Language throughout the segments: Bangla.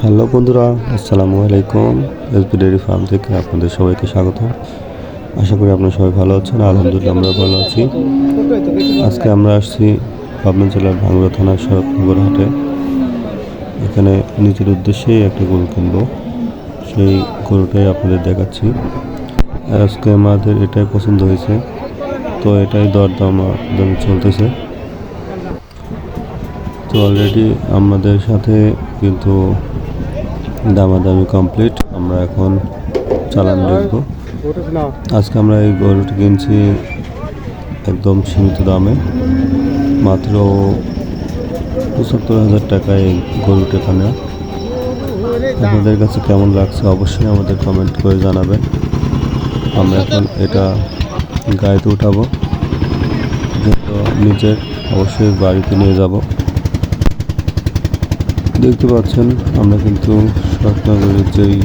হ্যালো বন্ধুরা, আসসালামু আলাইকুম। এসবি ডেয়ারি ফার্ম থেকে আপনাদের সবাইকে স্বাগত। আশা করি আপনারা সবাই ভালো আছেন, আলহামদুলিল্লাহ আমরা ভালো আছি। আজকে আমরা আসছি পাবনা জেলার ভাঙ্গুড়া থানার শরৎনগর হাটে। এখানে নিজের উদ্দেশ্যেই একটা গরু কিনবো। সেই গরুটাই আপনাদের দেখাচ্ছি। আজকে আমাদের এটাই পছন্দ হয়েছে। তো এটাই দরদাম দাম চলতেছে। তো অলরেডি আমাদের সাথে কিন্তু দামাদামি কমপ্লিট আমরা এখন চালান দেখব। আজকে আমরা এই গরুটি কিনছি একদম সীমিত দামে। মাত্র পঁচাত্তর হাজার টাকায় এই গরুটা এখানে। আপনাদের কাছে কেমন লাগছে অবশ্যই আমাদের কমেন্ট করে জানাবেন। আমরা এখন এটা গাড়িতে উঠাবো। নিজের, অবশ্যই বাড়িতে নিয়ে যাব। দেখতে পাচ্ছেন, আমরা কিন্তু শরৎনগরের যেই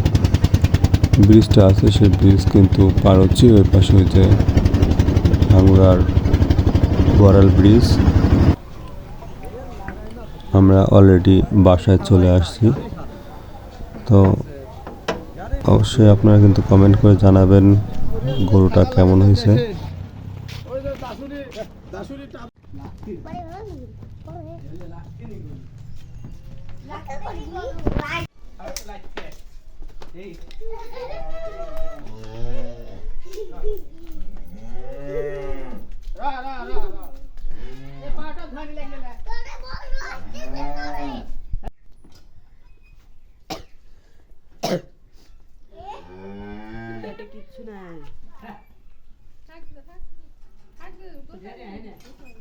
ব্রিজটা আছে, সেই ব্রিজ কিন্তু পার হচ্ছি। ওই পাশে ওই যে ভাঙ্গুড়ার বড়াল ব্রিজ আমরা অলরেডি বাসায় চলে আসছি। তো অবশ্যই আপনারা কিন্তু কমেন্ট করে জানাবেন গরুটা কেমন হয়েছে। কিছু নাই থাকবে থাকবে থাকবে